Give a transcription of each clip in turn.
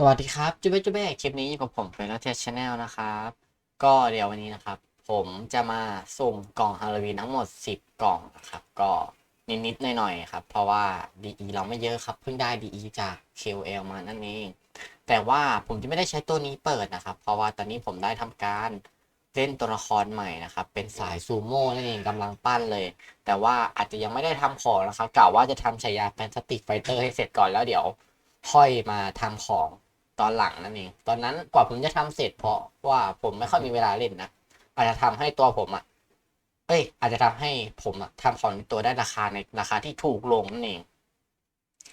สวัสดีครับจุ๊บจุ๊บเบ้คลิปนี้อยู่กับผมเฟรนเทสชาแนลนะครับ ก็เดี๋ยววันนี้นะครับ ผมจะมาส่งกล่องฮาโลวีนทั้งหมด 10 กล่องนะครับ ก็นิดๆหน่อยๆครับ เพราะว่า DE เราไม่เยอะครับ เพิ่งได้ DE จาก KOL มานั่นเอง แต่ว่าผมจะไม่ได้ใช้ตัวนี้เปิดนะครับ เพราะว่าตอนนี้ผมได้ทำการเล่นตัวละครใหม่นะครับ เป็นสายซูโม่นั่นเองกำลังปั้นเลย แต่ว่าอาจจะยังไม่ได้ทำของนะครับกะว่าจะทำฉายาแฟนตาติกไฟเตอร์ให้เสร็จก่อนแล้วเดี๋ยวค่อยมาทำของ ตอนหลังนั่นเองตอนนั้นกว่าผมจะทำเสร็จเพราะว่าผมไม่ค่อยมีเวลาเล่นนะอาจจะทำให้ตัวผมอะ่ะเอ้ย อาจจะทำให้ผมอะทำของตัวได้ราคาในราคาที่ถูกลงนั่นเอง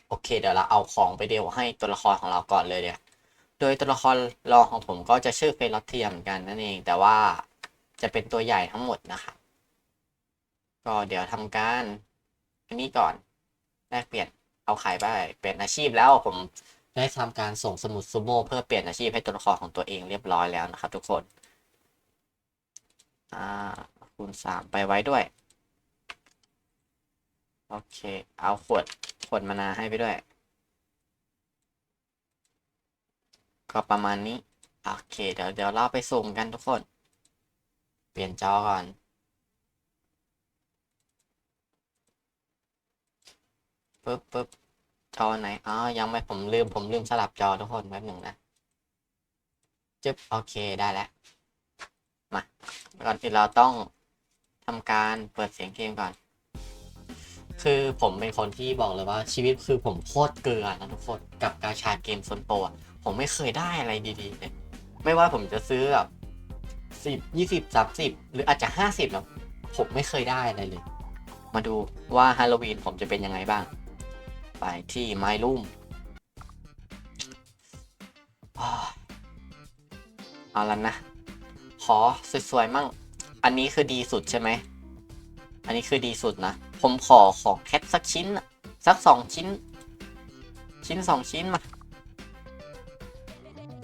โอเค เดี๋ยวเราเอาของไปเดียวให้ตัวละครของเราก่อนเลยเดี๋ยโดยตัวละครรองของผมก็จะชื่อเฟลอเทียมกันนั่นเอง แต่ว่าจะเป็นตัวใหญ่ทั้งหมดนะครับก็เดี๋ยวทำการอันนี้ก่อนแลกเปลี่ยนเอาขายไปเปลี่ยนอาชีพแล้วผม ได้ทำการส่งสมุดซูโม่เพื่อเปลี่ยนอาชีพให้ตัวละครของตัวเองเรียบร้อยแล้วนะครับ ทุกคนอ่าคูณสามไปไว้ด้วย โอเค เอาขวดขวดมานาให้ไปด้วย ก็ประมาณนี้ โอเค เดี๋ยวเดี๋ยวเราไปสุ่มกันทุกคน เปลี่ยนจอก่อนปึ๊บปึ๊บ จอไหนอ๋อยังไม่ผมลืม ผมลืมสลับจอทุกคนแป๊บหนึ่งนะจึ๊บโอเคได้แล้วมาก่อนอื่นเราต้องทำการเปิดเสียงเกมก่อน คือผมเป็นคนที่บอกเลยว่าชีวิตคือผมโคตรเกลือนะทุกคนกับการชาเกมโซนโปรผมไม่เคยได้อะไรดีๆเลยไม่ว่าผมจะซื้อแบบสิบยี่สิบสามสิบหรืออาจจะห้าสิบแล้วผมไม่เคยได้อะไรเลย มาดูว่าฮาโลวีนผมจะเป็นยังไงบ้าง ไปที่ไมลุ่มอ้าวเอาละนะ ขอสวยๆมั่ง อันนี้คือดีสุดใช่ไหม อันนี้คือดีสุดนะ ผมขอของแคทสักชิ้น สักสองชิ้น ชิ้นสองชิ้นมา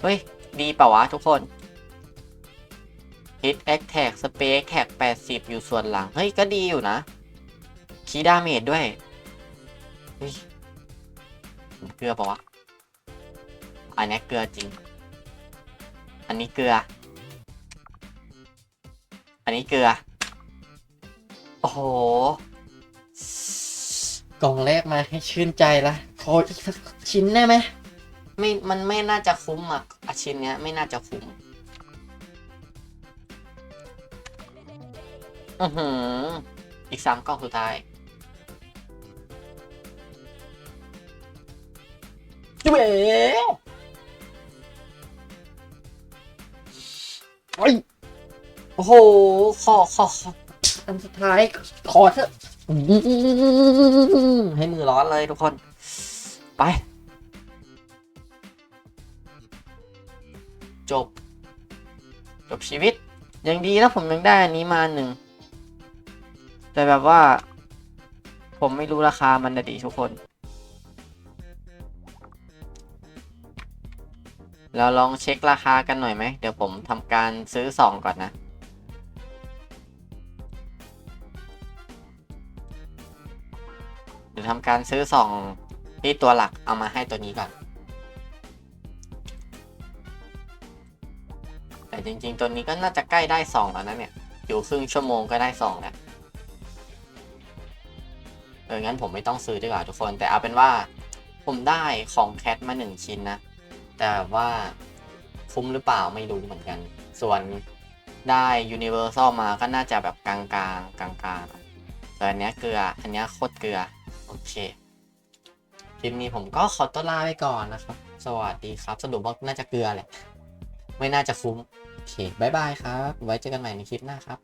เฮ้ย ดีเปล่าวะทุกคน Hit Attack Space Attack 80 อยู่ส่วนหลัง เฮ้ย ก็ดีอยู่นะ คีดาเมจด้วย เฮ้ย เกลือปล่าวะ อันนี้เกลือจริง อันนี้เกลือ อันนี้เกลือ โอ้โห กล่องแรกมาให้ชื่นใจละขออีกสักชิ้นได้ไหมไม่ มันไม่น่าจะคุ้มอะอาชิ้นเนี้ยไม่น่าจะคุ้มอือหือ อีกสามกล่องสุดท้าย จุ๊บเอ๋โอ้โอ้โหขอขอขออันสุดท้าย ขอเถอะให้มือร้อนเลยทุกคน ไป จบ จบชีวิต ยังดีนะผมยังได้อันนี้มาหนึ่ง แต่แบบว่า ผมไม่รู้ราคามันนะดีทุกคน เราลองเช็คราคากันหน่อยไหม เดี๋ยวผมทำการซื้อสองก่อนนะ เดี๋ยวทำการซื้อสองที่ตัวหลักเอามาให้ตัวนี้ก่อน แต่จริงๆ ตัวนี้ก็น่าจะใกล้ได้สองแล้วนะเนี่ย อยู่ครึ่งชั่วโมงก็ได้สองแล้ว เอองั้นผมไม่ต้องซื้อดีกว่าทุกคน แต่เอาเป็นว่าผมได้ของแคทมาหนึ่งชิ้นนะ แต่ว่าคุ้มหรือเปล่าไม่รู้เหมือนกัน ส่วนได้ Universal มาก็น่าจะแบบกลางๆกลางๆแต่อันเนี้ยเกลือ อันเนี้ยโคตรเกลือ โอเค คลิปนี้ผมก็ขอตัวลาไปก่อนนะครับ สวัสดีครับ สรุปว่าน่าจะเกลือแหละ ไม่น่าจะคุ้ม โอเคบายบายครับ ไว้เจอกันใหม่ในคลิปหน้าครับ